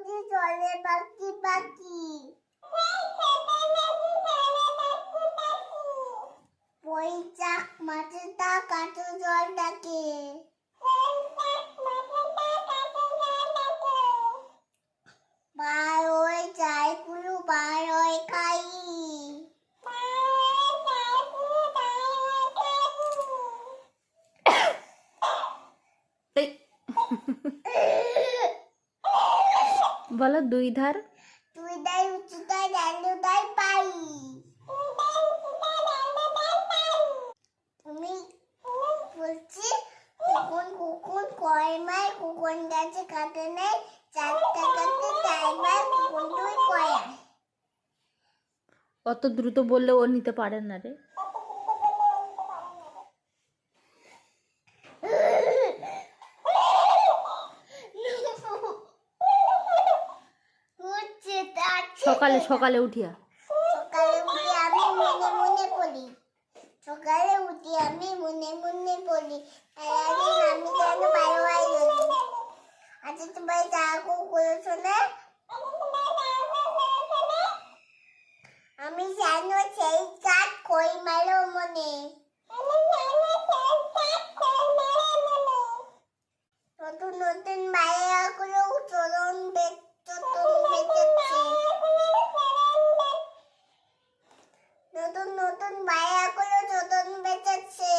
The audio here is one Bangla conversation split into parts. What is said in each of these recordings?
নদী জলে পাখি পাখি বৈশাখ মাঠে তা কাটু জল ডাকে। বার ওই চাই কুলু বার ওই খাই এই দুই ধার? তুই দাই ডালু দাই পাই। তুমি বলছি কয় মাই কুকুন গাছে কাটে নেই চারটা কাটে চারবার কুকুন দুই কয়া অত দ্রুত বললে ও নিতে পারেন না রে। সকালে উঠিয়া। সকালে উঠে আমি মনে মনে পড়ি। সকালে উঠে আমি মনে মনে পড়ি। সারাদিন আমি যেন ভালো ভাই আচ্ছা তোমার কাকু করেছ না? আমি জানো সেই কাজ কই মারো মনে। নতুন নতুন বাইরাগুলো চলন বেচ চলন বেচেছে নতুন নতুন বাইরাগুলো চলন বেচেছে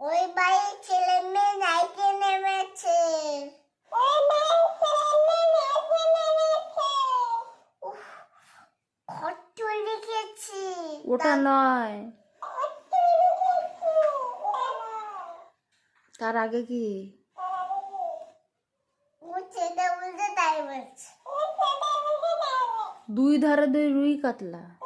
ওই বাড়ির ছেলে মেয়ে নাইকে নেমেছে উফ, খট্ট লিখেছি ওটা নয়। তার আগে কি? দুই ধারে দুই রুই কাতলা।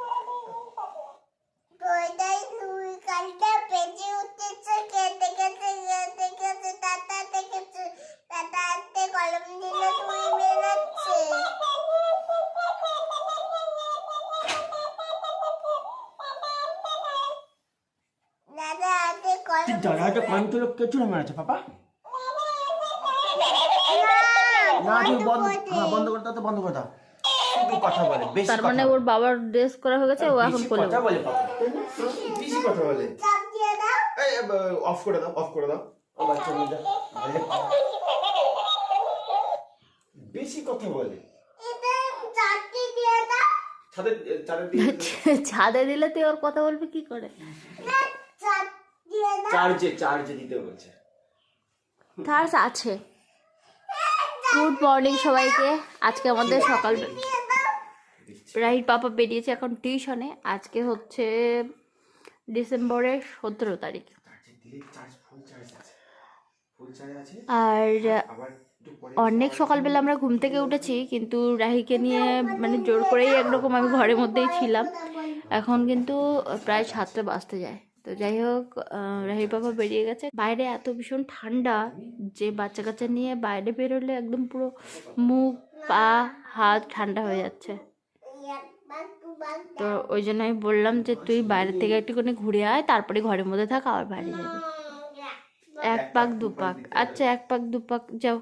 মেরেছে পাপা। না তুই বন্ধ হ্যাঁ বন্ধ করে দাও তো বন্ধ করে দাও। শুধু কথা বলে বেশি তার মানে ওর বাবার ড্রেস করা হয়ে গেছে ও এখন কোলে কথা বলে পাপা। বেশি কথা বলে। চাপ দিয়ে দাও। এই অফ করে দাও অফ করে দাও। ও বাচ্চা মেয়েটা বেশি কথা বলে। ছাদে দিলে তুই ওর কথা বলবি কি করে? চার্জে চার্জে দিতে বলছে। তার আছে। গুড মর্নিং সবাইকে। আজকে আমাদের সকাল রাহির পাপা বেরিয়েছে এখন টিউশনে আজকে হচ্ছে ডিসেম্বরের সতেরো তারিখ। চার্জে চার্জ চার্জ চার্জ আর অনেক সকালবেলা আমরা ঘুম থেকে উঠেছি কিন্তু রাহিকে নিয়ে মানে জোর করেই একরকম আমি ঘরের মধ্যেই ছিলাম। এখন কিন্তু প্রায় সাতটা বাজতে যায়। তো যাই হোক রাহির বাবা বেরিয়ে গেছে। বাইরে এত ভীষণ ঠান্ডা, যে বাচ্চা কাচ্চা নিয়ে বাইরে বেরোলে একদম পুরো মুখ, পা, হাত ঠান্ডা হয়ে যাচ্ছে। তো ওই জন্য আমি বললাম যে, তুই বাইরে থেকে একটুখানি ঘুরে আয়, তারপরে ঘরের মধ্যে থাক, আবার বাইরে যাবি। এক পাক, দু পাক। আচ্ছা এক পাক, দু পাক, যাও।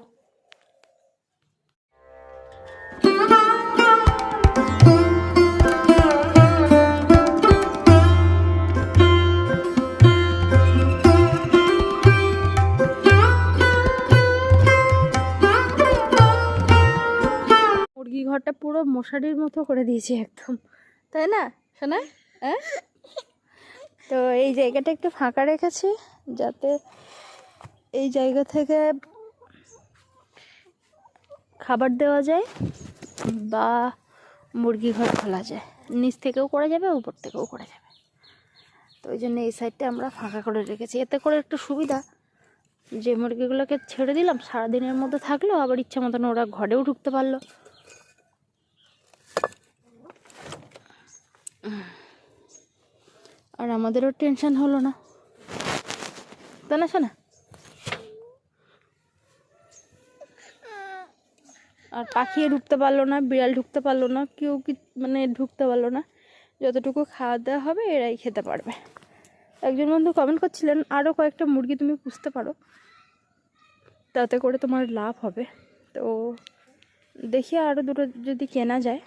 মশারির মতো করে দিয়েছি একদম। তাই না শোনা হ্যাঁ তো এই জায়গাটা একটু ফাঁকা রেখেছি যাতে এই জায়গা থেকে খাবার দেওয়া যায় বা মুরগি ঘর খোলা যায়। নিচ থেকেও করা যাবে, উপর থেকেও করা যাবে। তো ওই জন্য এই সাইডটা আমরা ফাঁকা করে রেখেছি। এতে করে একটু সুবিধা যে মুরগিগুলোকে ছেড়ে দিলাম, সারাদিনের মধ্যে থাকল, আবার ইচ্ছা মতন ওরা ঘরেও ঢুকতে পারল। আর আমাদেরও টেনশন হলো না। তাই না শোনা। আর পাখিয়ে ঢুকতে পারল না, বিড়াল ঢুকতে পারল না, কেউ কি মানে ঢুকতে পারল না। যতটুকু খাওয়া দাওয়া হবে, এরাই খেতে পারবে। একজন বন্ধু কমেন্ট করছিলেন আরও কয়েকটা মুরগি তুমি পুষতে পারো। তাতে করে তোমার লাভ হবে। তো দেখি আরও দুটো যদি কেনা যায়।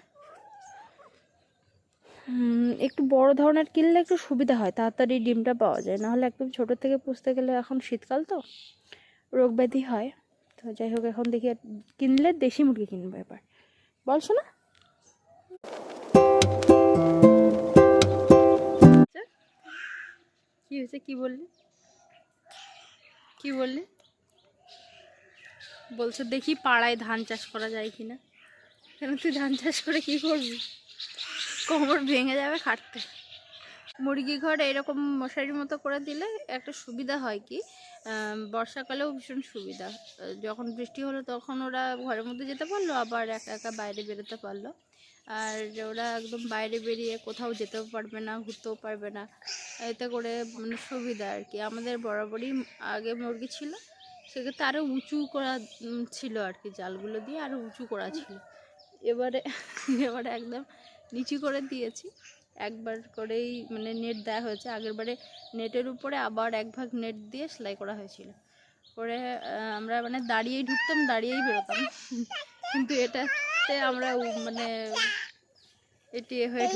একটু বড় ধরনের কিনলে একটু সুবিধা হয়, তাড়াতাড়ি ডিমটা পাওয়া যায়। নাহলে একদম ছোটো থেকে পুষতে গেলে এখন শীতকাল তো, রোগ ব্যাধি হয়। তো যাই হোক, এখন দেখি কিনলে দেশি মুরগি কিনবো এবার। বলছো না কি হয়েছে? কি বললি? কি বললি? বলছো দেখি পাড়ায় ধান চাষ করা যায় কিনা। কেন তুই ধান চাষ করে কি করবি? কোমর ভেঙে যাবে খাটতে। মুরগি ঘর এরকম মশারির মতো করে দিলে একটা সুবিধা হয় কি? বর্ষাকালেও ভীষণ সুবিধা। যখন বৃষ্টি হলো তখন ওরা ঘরের মধ্যে যেতে পারল, আবার একা একা বাইরে বেরোতে পারল। আর ওরা একদম বাইরে বেরিয়ে কোথাও যেতেও পারবে না, ঘুরতেও পারবে না। এতে করে মানে সুবিধা আর কি। আমাদের বরাবরই আগে মুরগি ছিল, সেক্ষেত্রে আরও উঁচু করা ছিল আর কি। জালগুলো দিয়ে আরও উঁচু করা ছিল। এবারে এবারে একদম নিচু করে দিয়েছি। একবার করেই মানে নেট দেওয়া হয়েছে। আগের বারে নেটের উপরে আবার এক ভাগ নেট দিয়ে সেলাই করা হয়েছিল। করে আমরা মানে দাঁড়িয়েই ঢুকতাম, দাঁড়িয়েই বেরোতাম। কিন্তু এটাতে আমরা মানে এটি হয়ে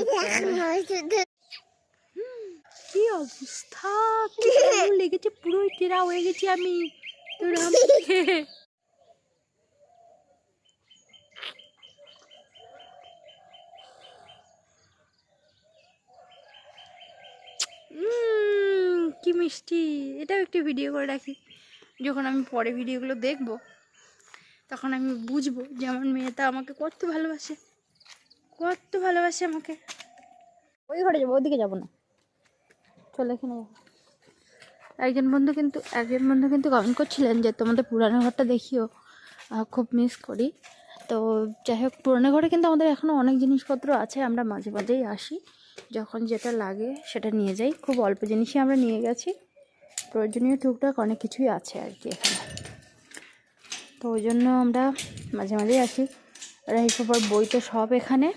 কি অবস্থা? লেগেছে? পুরোই টেরা হয়ে গেছি আমি। তোর আমাকে কি মিষ্টি। এটাও একটু ভিডিও করে রাখি। যখন আমি পরে ভিডিওগুলো দেখব, তখন আমি বুঝব যে আমার মেয়েটা আমাকে কত ভালোবাসে। কত ভালোবাসে আমাকে। ওই ঘরে যাব ওদিকে যাব না। চলে এখানে একজন বন্ধু কিন্তু, একজন বন্ধু কিন্তু কমেন্ট করছিলেন যে তোমাদের পুরানো ঘরটা দেখিও। খুব মিস করি। তো যাই হোক, পুরানো ঘরে কিন্তু আমাদের এখনও অনেক জিনিসপত্র আছে, আমরা মাঝে মাঝেই আসি। যখন যেটা লাগে সেটা নিয়ে যাই। খুব অল্প জিনিসই আমরা নিয়ে গেছি। প্রয়োজনীয় টুকটাক অনেক কিছুই আছে আর কি এখানে। তো ওই জন্য আমরা মাঝে মাঝেই আসি। খবর বই তো সব এখানে।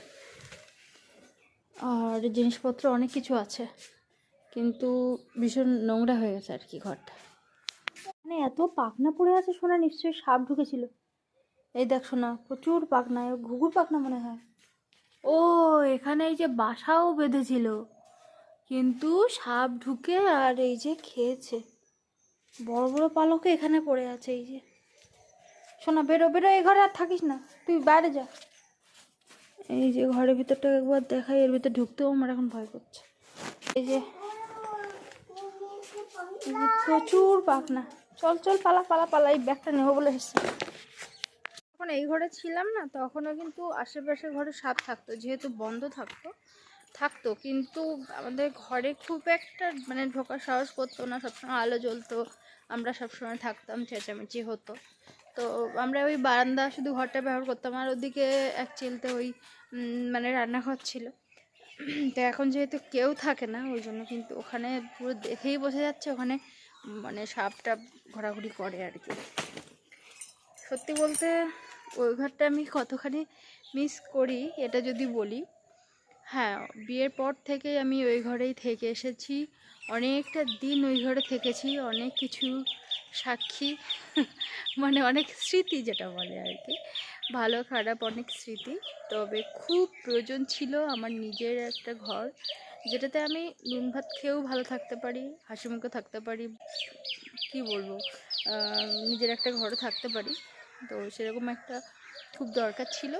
আর জিনিসপত্র অনেক কিছু আছে। কিন্তু ভীষণ নোংরা হয়ে গেছে আর কি ঘরটা। মানে এত পাখনা পড়ে আছে শোনা নিশ্চয়ই সাপ ঢুকেছিল। এই দেখ শোনা প্রচুর পাখনা ঘুঘুর পাখনা মনে হয়। ও, এখানে এই যে বাসাও বেঁধেছিল। কিন্তু সাপ ঢুকে আর এই যে খেয়েছে। বড় বড় পালকে এখানে পড়ে আছে এই যে। শোনা, বেরো বেরো, এই ঘরে আর থাকিস না। তুই বাইরে যা। এই যে ঘরের ভিতরটা একবার দেখাই, এর ভিতর ঢুকতেও আমার এখন ভয় করছে। এই যে প্রচুর পাখনা। চল চল, পালা পালা পালা, এই ব্যাগটা নেব বলে এসেছি। যখন এই ঘরে ছিলাম না, তখনও কিন্তু আশেপাশে ঘরে সাপ থাকতো, যেহেতু বন্ধ থাকতো থাকতো। কিন্তু আমাদের ঘরে খুব একটা মানে ঢোকার সাহস করতো না, সবসময় আলো জ্বলতো, আমরা সবসময় থাকতাম, চেঁচামেচি হতো। তো আমরা ওই বারান্দা শুধু ঘরটা ব্যবহার করতাম, আর ওদিকে এক চিলতে ওই মানে রান্নাঘর ছিল। তো এখন যেহেতু কেউ থাকে না, ওই জন্য কিন্তু ওখানে পুরো দেখেই বোঝা যাচ্ছে, ওখানে মানে সাপ টাপ ঘোরাঘুরি করে আর কি। সত্যি বলতে ওই ঘরটা আমি কতখানি মিস করি এটা যদি বলি হ্যাঁ বিয়ের পর থেকেই আমি ওই ঘরেই থেকে এসেছি। অনেকটা দিন ওই ঘরে থেকেছি, অনেক কিছু সাক্ষী মানে অনেক স্মৃতি যেটা বলে আর কি। ভালো, খারাপ অনেক স্মৃতি, তবে খুব প্রয়োজন ছিল আমার নিজের একটা ঘর, যেটাতে আমি নুন ভাত খেয়েও ভালো থাকতে পারি, হাসি মুখে থাকতে পারি, কি বলব নিজের একটা ঘরে থাকতে পারি। তো সেরকম একটা খুব দরকার ছিল।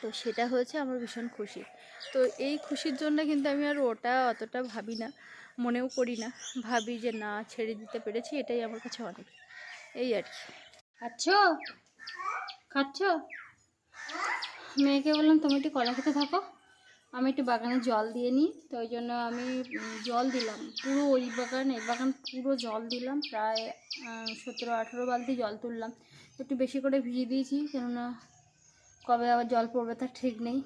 তো সেটা হয়েছে আমার ভীষণ খুশি। তো এই খুশির জন্য কিন্তু আমি আর ওটা অতটা ভাবি না, মনেও করি না। ভাবি যে না, ছেড়ে দিতে পেরেছি, এটাই আমার কাছে অনেক। এই আর কি। খাচ্ছ? খাচ্ছ? মেয়েকে বললাম তুমি একটু কলা খেতে থাকো। আমি একটু বাগানে জল দিয়ে নিই, তো ওই জন্য আমি জল দিলাম। পুরো ওই বাগান, এই বাগান পুরো জল দিলাম। প্রায় সতেরো আঠেরো বালতি জল তুললাম। একটু বেশি করে ভিজিয়ে দিয়েছি, কেননা কবে আবার জল পড়বে তার ঠিক নেই।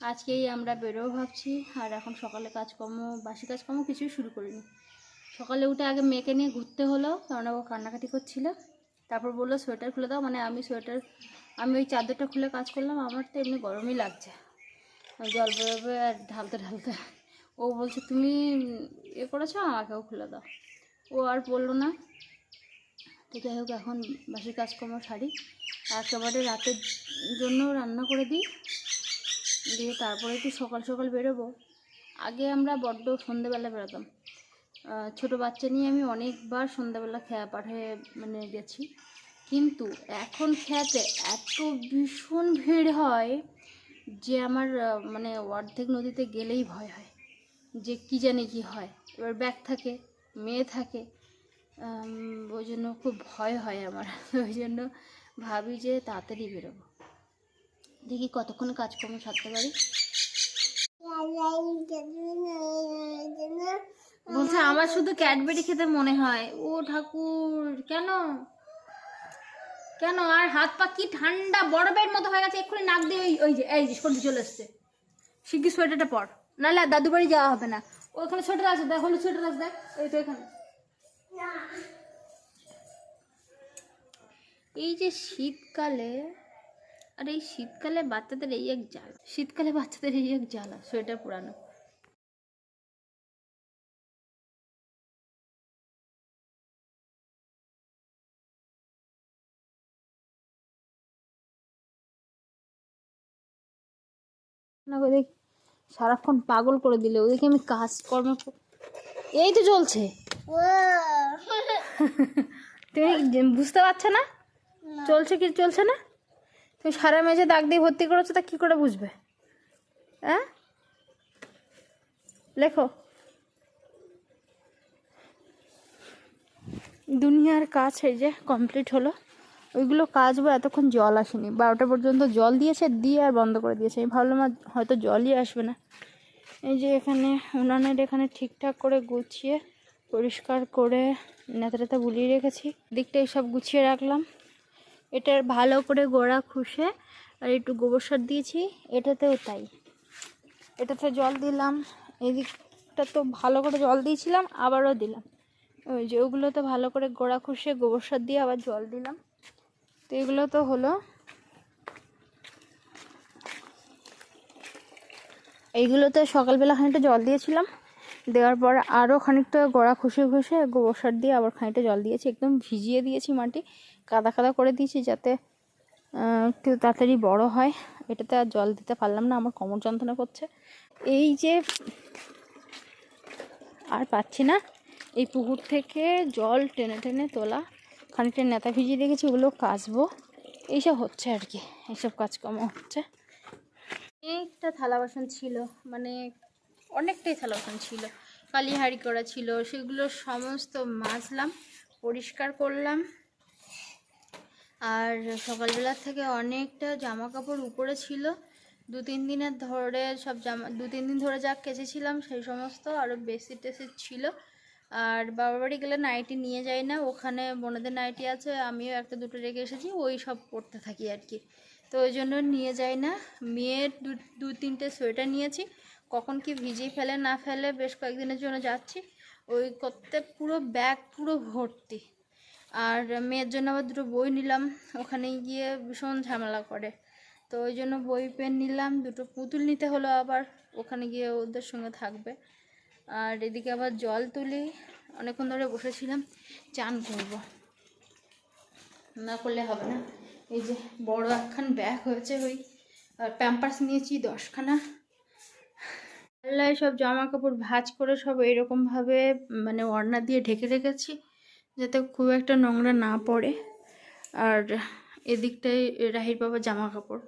আজকেই আমরা বেরোবো ভাবছি, আর এখন সকালে কাজকর্ম, বাসি কাজকর্ম কিছুই শুরু করিনি। সকালে উঠে আগে মেয়েকে নিয়ে ঘুরতে হলো কারণ ও কান্নাকাটি করছিল। তারপর বলল, সোয়েটার খুলে দাও। মানে আমি সোয়েটার, আমি ওই চাদরটা খুলে কাজ করলাম, আমার তো এমনি গরমই লাগছে। জল বেরোবে আর ঢালতে ঢালতে। ও বলছে, তুমি এ করেছ, আমাকেও খুলে দাও। ও আর বলল না। তো যাই হোক, এখন বাসি কাজকর্ম সারি। আর একেবারে রাতের জন্য রান্না করে দিই। দিয়ে তারপরে একটু সকাল সকাল বেরোবো। আগে আমরা বড্ড সন্ধেবেলা বেরোতাম। ছোট বাচ্চা নিয়ে আমি অনেকবার সন্ধ্যাবেলা খেয়া পাঠে মানে গেছি। কিন্তু এখন খেয়াতে এত ভীষণ ভিড় হয় যে আমার মানে অর্ধেক নদীতে গেলেই ভয় হয়। যে কী জানি কি হয়। এবার ব্যাগ থাকে, মেয়ে থাকে ওই জন্য খুব ভয় হয় আমার। ওই জন্য ভাবি যে তাড়াতাড়ি বেরোবো। দেখি কতক্ষণ কাজকর্ম সারতে পারি। বলছে, আমার শুধু ক্যাডবেরি খেতে মনে হয়। ও ঠাকুর, কেন? কেন? আর হাত পা কি ঠান্ডা বরফের মতো হয়ে গেছে। এক্ষুনি নাক দিয়ে ওই- যে, এই যে, সর্দি চলে এসছে। শিগগির সোয়েটারটা পর। নাহলে দাদু বাড়ি যাওয়া হবে না। ওখানে সোয়েটার আছে, দেখ, হলুদ সোয়েটার আছে, দেখ। এই তো এখানে। এই যে শীতকালে, আর এই শীতকালে বাচ্চাদের এই এক জ্বালা, শীতকালে বাচ্চাদের এই এক জ্বালা, সোয়েটার পুরানো। সারাক্ষণ পাগল করে দিলে ওদেরকে আমি কাজকর্ম এই তো চলছে। তুমি বুঝতে পারছ না? চলছে কি চলছে না? তুমি সারা মেঝে দাগ দিয়ে ভর্তি করেছ তা কী করে বুঝবে? হ্যাঁ লেখো। দুনিয়ার কাজ এই যে কমপ্লিট হলো ওইগুলো কাজবো এতক্ষণ জল আসেনি। বারোটা পর্যন্ত জল দিয়েছে দিয়ে আর বন্ধ করে দিয়েছে। আমি ভাবলাম আর হয়তো জলই আসবে না। এই যে এখানে উনানের এখানে ঠিকঠাক করে গুছিয়ে পরিষ্কার করে নেতা টেতা বুলিয়ে রেখেছি। দিকটা সব গুছিয়ে রাখলাম। এটার ভালো করে গোড়া খুশে আর একটু গোবর সার দিয়েছি। এটাতেও তাই। এটাতে জল দিলাম। এই দিকটা তো ভালো করে জল দিয়েছিলাম, আবারও দিলাম। ওই যে ওগুলোতে ভালো করে গোড়া খুশে গোবর সার দিয়ে আবার জল দিলাম। তো এগুলো তো হলো। এইগুলোতে সকালবেলা খানিকটা জল দিয়েছিলাম। দেওয়ার পর আরও খানিকটা গোড়া খুশে খুশে গোবর সার দিয়ে আবার খানিকটা জল দিয়েছি, একদম ভিজিয়ে দিয়েছি মাটি, কাদা কাদা করে দিয়েছি যাতে একটু তাড়াতাড়ি বড় হয়। এটাতে আর জল দিতে পারলাম না, আমার কোমর যন্ত্রণা করছে। এই যে, আর পাচ্ছি না, এই পুকুর থেকে জল টেনে টেনে তোলা, খানিকটা নেতা ভিজিয়ে রেখেছি, ওগুলো কাচবো। এইসব হচ্ছে আর কি, এইসব কাজকর্ম হচ্ছে। অনেকটা থালা বাসন ছিল মানে অনেকটাই থালা বাসন ছিল। কালি হাঁড়ি করা ছিল। সেগুলো সমস্ত মাজলাম, পরিষ্কার করলাম। আর সকালবেলা থেকে অনেকটা জামা কাপড় উপরে ছিল। দু তিন দিনের ধরে সব জামা দু তিন দিন ধরে যা কেচেছিলাম সেই সমস্ত আরও বেশি টেসি ছিল। আর বাবার বাড়ি গেলে নাইটি নিয়ে যাই না, ওখানে বোনেদের নাইটি আছে, আমিও একটা দুটো রেখে এসেছি, ওই সব পরতে থাকি আর কি। তো ওই জন্য নিয়ে যাই না। মেয়ের দু দু তিনটে সোয়েটার নিয়েছি কখন কি ভিজিয়ে ফেলে, না ফেলে, বেশ কয়েকদিনের জন্য যাচ্ছি। ওই করতে পুরো ব্যাগ পুরো ভর্তি। আর মেয়ের জন্য আবার দুটো বই নিলাম। ওখানে গিয়ে ভীষণ ঝামেলা করে। তো ওই জন্য বই, পেন নিলাম, দুটো পুতুল নিতে হলো আবার। ওখানে গিয়ে ওদের সঙ্গে থাকবে। আর এদিকে আবার জল তুলি। অনেকক্ষণ ধরে বসেছিলাম। চান করব। না করলে হবে না। এই যে বড় একখান ব্যাগ হয়েছে ওই, আর প্যাম্পার্স নিয়েছি দশখানা। পাল্লায় সব জামা কাপড় ভাঁজ করে সব এরকমভাবে মানে ওড়না দিয়ে ঢেকে রেখেছি, যাতে খুব একটা নোংরা না পড়ে। আর এদিকটায় রাহির বাবার জামা কাপড়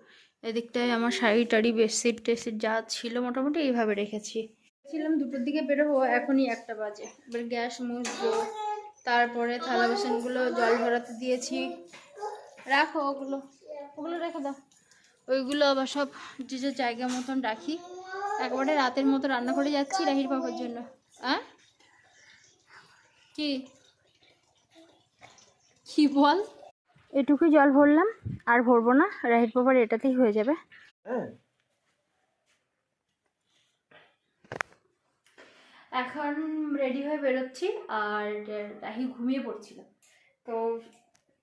এদিকটায় আমার শাড়ি টাড়ি, বেডশিট টেডশিট যা ছিল মোটামুটি এইভাবে রেখেছি। ছিলাম দুটোর দিকে বেরোবো, এখনই একটা বাজে। এবার গ্যাস মুছবো, তারপরে থালা বাসনগুলো জল ভরাতে দিয়েছি। রাখো ওগুলো ওগুলো রেখে দাও। ওইগুলো আবার সব যে যে জায়গা মতন রাখি। একবারে রাতের মতো রান্না করে যাচ্ছি রাহির বাবার জন্য। হ্যাঁ কি? কি বল? এটুকুই জল ভরলাম আর ভরবো না রাহির বাবার এটাতেই হয়ে যাবে। এখন রেডি হয়ে বেরোচ্ছি আর রাহি ঘুমিয়ে পড়ছিল। তো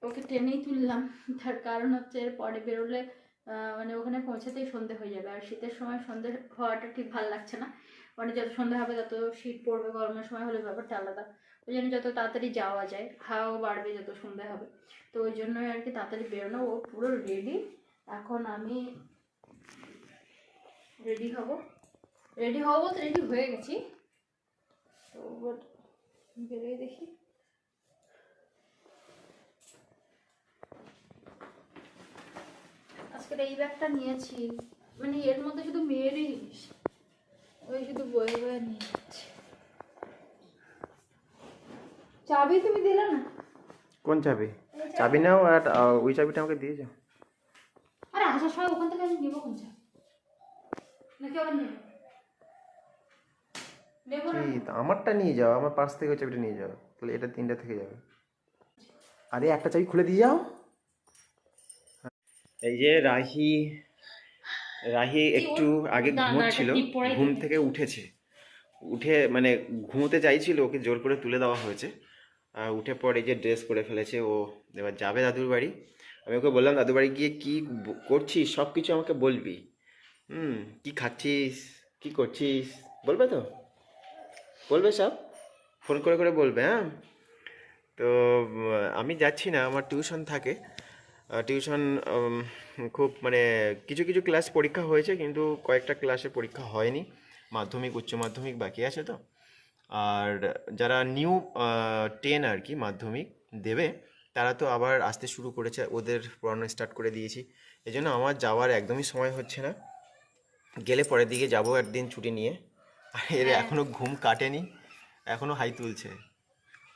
ওকে টেনেই তুললাম তার কারণ হচ্ছে এর পরে বেরোলে মানে ওখানে পৌঁছাতেই সন্ধে হয়ে যাবে। আর শীতের সময় সন্ধে হওয়াটা ঠিক ভালো লাগছে না। মানে যত সন্ধে হবে, তত শীত পড়বে, গরমের সময় হলে ব্যাপারটা আলাদা। ওই জন্য যত তাড়াতাড়ি যাওয়া যায় হাওয়াও বাড়বে যত সন্ধ্যা হবে। তো ওই জন্যই আর কি তাড়াতাড়ি বেরোনো। ও পুরো রেডি এখন আমি রেডি হব। রেডি হব বলতে রেডি হয়ে গেছি। তো বেরোয় দেখি। আজকের এই ব্যাগটা নিয়েছি। মানে এর মধ্যে শুধু মেয়েরই জিনিস। ওই শুধু বয়ে বয়ে নিয়ে যাচ্ছে। চাবি তুমি দিলে না? কোন চাবি? চাবি। নাও আর ওই চাবিটা আমাকে দিয়ে যাও। আরে আসার সময় ওখান থেকে আমি নেব কোন চাবি? নাকি আবার নেব? আমারটা নিয়ে যাও আমার পাশ থেকে ওই চাবিটা নিয়ে যাও। তাহলে এটা তিনটা থেকে যাবে। আরে একটা চাবি খুলে দিয়ে যাও। এই যে রাহি রাহি একটু আগে ঘুমোচ্ছিল ঘুম থেকে উঠেছে। উঠে মানে ঘুমোতে চাইছিল ওকে জোর করে তুলে দেওয়া হয়েছে। আর উঠে পরে যে ড্রেস করে ফেলেছে ও এবার যাবে দাদুর বাড়ি। আমি ওকে বললাম দাদুর বাড়ি গিয়ে কি করছিস? সব কিছু আমাকে বলবি। হুম কি খাচ্ছিস? কি করছিস? বলবে তো। বলবে সব। ফোন করে করে বলবে হ্যাঁ? তো আমি যাচ্ছি না আমার টিউশন থাকে। টিউশন খুব মানে কিছু কিছু ক্লাস পরীক্ষা হয়েছে কিন্তু কয়েকটা ক্লাসে পরীক্ষা হয়নি। মাধ্যমিক উচ্চ মাধ্যমিক বাকি আছে তো। আর যারা নিউ টেন আর কি মাধ্যমিক দেবে তারা তো আবার আসতে শুরু করেছে ওদের পড়ানো স্টার্ট করে দিয়েছি। এই জন্য আমার যাওয়ার একদমই সময় হচ্ছে না। গেলে পরের দিকে যাব একদিন ছুটি নিয়ে। আর এর এখনও ঘুম কাটেনি এখনও হাই তুলছে।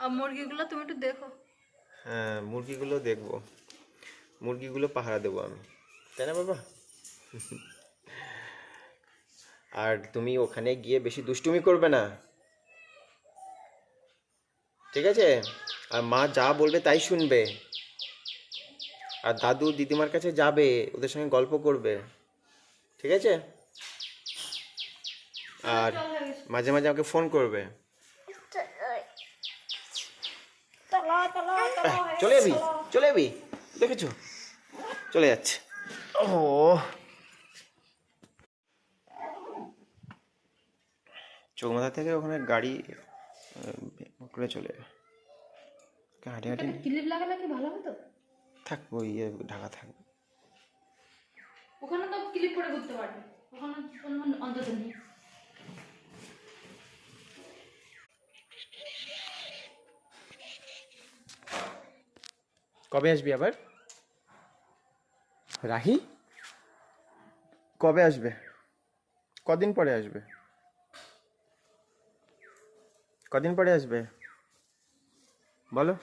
আর মুরগিগুলো তুমি একটু দেখো। হ্যাঁ মুরগিগুলো দেখব। মুরগিগুলো পাহারা দেবো আমি। তাই না বাবা? আর তুমি ওখানে গিয়ে বেশি দুষ্টুমি করবে না। ঠিক আছে? আর মা যা বলবে তাই শুনবে। আর দাদু দিদিমার কাছে যাবে ওদের সঙ্গে গল্প করবে। ঠিক আছে? আর মাঝে মাঝে আমাকে ফোন করবে। চলে যাবি চলে যাবি। দেখেছ? চলে যাচ্ছে। ও চৌমাথা থেকে ওখানে গাড়ি করে চলে যাবে। হাঁটি হাঁটি ক্লিপ লাগালে কি ভালো হতো? থাকব ইয়ে ঢাকা থাকবে ওখানে তো ক্লিপ করে ঘুরতে পারবে। ওখানে অন্তত নেই। কবে আসবি আবার? রাহি? কবে আসবে? কদিন পরে আসবে? কদিন পরে আসবে? বলো।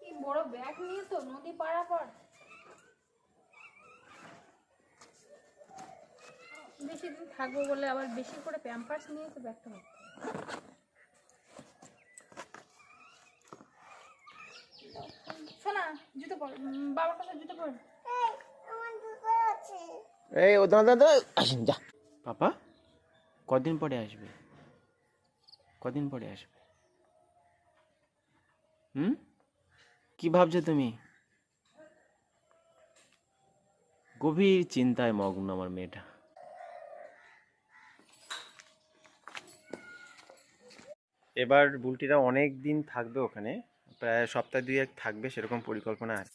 কি বড় ব্যাগ নিয়ে তো নদী পারাপার বেশি দিন থাকব বলে আবার বেশি করে প্যাম্পার্স নিয়ে তো ব্যাগটা ভর্তি। শোনা বাবার কাছে জুতো পর এই, আমার দুটো আছে। এই ও দাদা আসেন যা। পাপা কদিন পরে আসবে? কদিন পরে আসবে? হুম? কি ভাবছ তুমি? গভীর চিন্তায় মগ্ন আমার মেয়েটা। এবার বুলটিরা অনেক দিন থাকবে ওখানে। প্রায় সপ্তাহ দুই এক থাকবে সেরকম পরিকল্পনা আছে।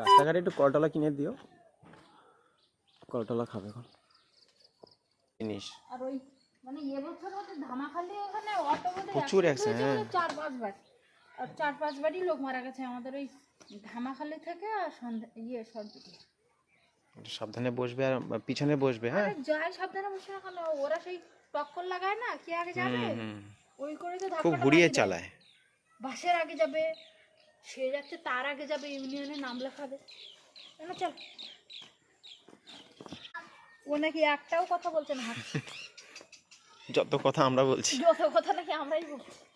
রাস্তাঘাটে একটু কলটলা কিনে দিও। কলটলা খাবে এখন। জিনিস। আর ওই মানে এবছর ধামাখালি ওখানে অটো প্রচুর accident, হয়েছে চার পাঁচ বার। আর চার পাঁচ বারই লোক মারা গেছে আমাদের ওই ধামাখালি থেকে আর সন্ধ্যা ইয়ে একটু সাবধানে বসবে আর পিছনে বসবে হ্যাঁ। যাই সাবধানে বসে না কেন? ওরা সেই টক্কর লাগায় না কে আগে যাবে। ওই করে তো খুব ঘুরিয়ে চালায়। বাসের আগে যাবে সে যাচ্ছে তার আগে যাবে ইউনিয়নে নাম লেখাবে। না চল। ও নাকি একটাও কথা বলছে না। যত কথা আমরা বলছি। যত কথা নাকি আমরাই বলছি।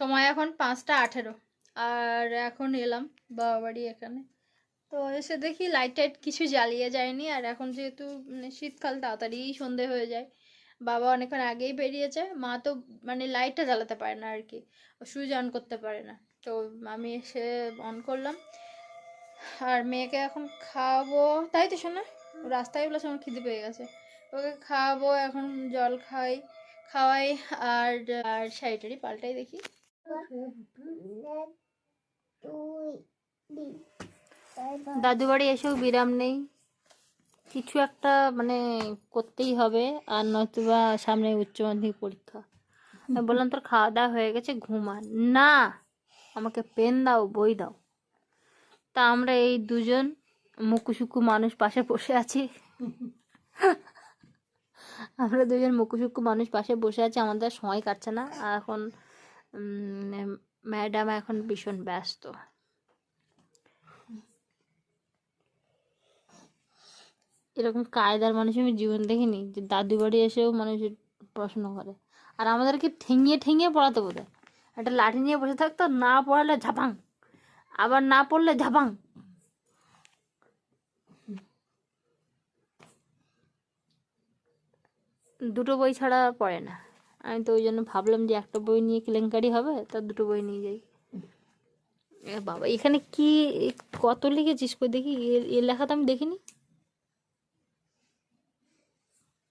সময় এখন পাঁচটা আঠেরো। আর এখন এলাম বাবা বাড়ি এখানে। তো এসে দেখি লাইট টাইট কিছু জ্বালিয়ে যায়নি। আর এখন যেহেতু মানে শীতকাল, তাড়াতাড়ি সন্ধে হয়ে যায়। বাবা অনেকক্ষণ আগেই বেরিয়েছে। মা তো মানে লাইটটা জ্বালাতে পারে না আর কি। সুইচ অন করতে পারে না। তো আমি এসে অন করলাম। আর মেয়েকে এখন খাওয়াবো। তাই তো শোনা রাস্তায় বলেছে আমার খিদে পেয়ে গেছে। ওকে খাওয়াবো, এখন জল খাই, খাওয়াই, আর আর শাড়ি টাড়ি পাল্টাই দেখি। দাদু বাড়ি এসেও বিরাম নেই। কিছু একটা মানে করতেই হবে, আর নয়তোবা সামনে উচ্চ মাধ্যমিক পরীক্ষা। বললাম, তোর খাওয়া দাওয়া হয়ে গেছে, ঘুমা না, আমাকে পেন দাও, বই দাও। তা আমরা এই দুজন মুকুসুকু মানুষ পাশে বসে আছি। আমরা দুজন মুকুসুকু মানুষ পাশে বসে আছি, আমাদের সময় কাটছে না। আর এখন ম্যাডাম এখন ভীষণ ব্যস্ত। এরকম কায়দার মানুষ আমি জীবন দেখিনি, যে দাদু বাড়ি এসেও মানুষ পড়াশোনা করে। আর আমাদেরকে ঠেঙিয়ে ঠেঙিয়ে পড়াতে বোধ একটা লাঠি নিয়ে বসে থাকতো, না পড়ালে ঝাপাং, আবার না পড়লে ঝাপাং। দুটো বই ছাড়া পড়ে না। আমি তো ওই জন্য ভাবলাম যে একটা বই নিয়ে কেলেঙ্কারি হবে তা দুটো বই নিয়ে যাই। বাবা এখানে কি কত লিখেছিস কই দেখি? এ- এ লেখা তো আমি দেখিনি।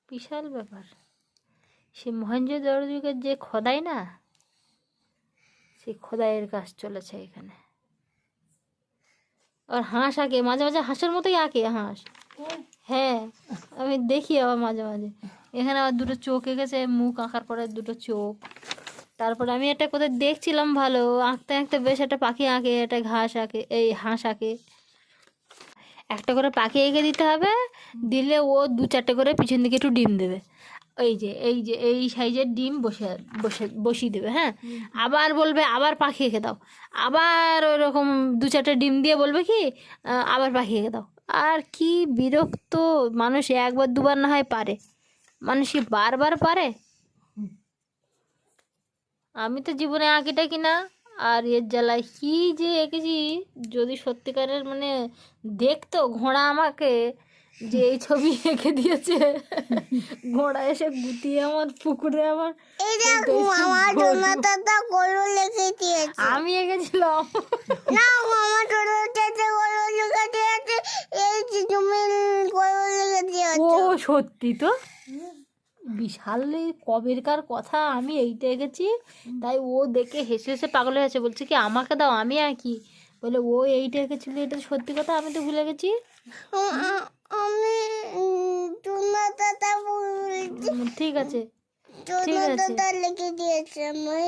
বিশাল ব্যাপার। সে মহেন্দ্র যুগের যে খোদাই না সেই খোদাইয়ের কাজ চলেছে এখানে। আর হাঁস আঁকে মাঝে মাঝে হাঁসের মতোই আঁকে হাঁস। হ্যাঁ আমি দেখি আবার মাঝে মাঝে। এখানে আবার দুটো চোখ এঁকেছে, মুখ আঁকার পরে দুটো চোখ। তারপরে আমি এটা কোথায় দেখছিলাম ভালো, আঁকতে আঁকতে বেশ একটা পাখি আঁকে, একটা ঘাস আঁকে, এই হাঁস আঁকে। একটা করে পাখি এঁকে দিতে হবে, দিলে ও দু চারটে করে পিছন দিকে একটু ডিম দেবে। এই যে এই যে, এই সাইজের ডিম বসে বসে, বসিয়ে দেবে হ্যাঁ? আবার বলবে, আবার পাখি এঁকে দাও। আবার ওই রকম দু চারটে ডিম দিয়ে বলবে কি আবার পাখি এঁকে দাও। আর কি বিরক্ত, মানুষ একবার দুবার না হয় পারে। মানুষ কি বারবার পারে? আমি তো জীবনে আঁকি আঁকিটা কিনা আর এর জ্বালায় কি যে এঁকেছি যদি সত্যিকারের মানে দেখতো ঘোড়া আমাকে যে এই ছবি এঁকে দিয়েছে। ঘোড়া এসে গুটিয়ে আমার পুকুরে আমার আমি এঁকেছিলাম। না আমার ও সত্যি তো? বিশাল কবেরকার কথা আমি এইটা এঁকেছি তাই ও দেখে হেসে হেসে পাগল হয়ে আছে বলছে কি আমাকে দাও আমি আঁকি বলে ও এইটা এঁকেছিল এটা সত্যি কথা আমি তো ভুলে গেছি। ঠিক আছে ঠিক টুনা আছে। দাদা লিখে দিয়েছে আমি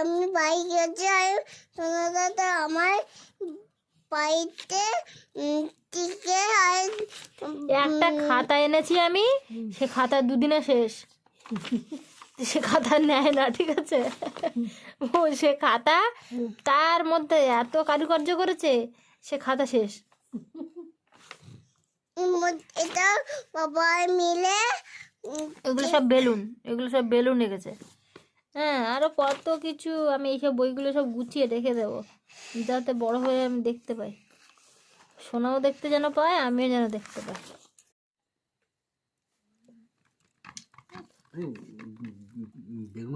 আমি বাইক গেছি আর টুনা দাদা আমার উম, টিকে একটা খাতা এনেছি আমি সে খাতা দুদিনে শেষ। সে খাতা নেয় না ঠিক আছে? ও সে খাতা তার মধ্যে এত কারুকার্য করেছে সে খাতা শেষ। এটা বাবা মিলে এগুলো সব বেলুন এগুলো সব বেলুন রেখেছে হ্যাঁ আরও কত কিছু আমি এইসব বইগুলো সব গুছিয়ে রেখে দেবো। যাতে বড় হয়ে আমি দেখতে পাই। সোনাও দেখতে যেন পায়, আমিও যেন দেখতে পাই। বেগুন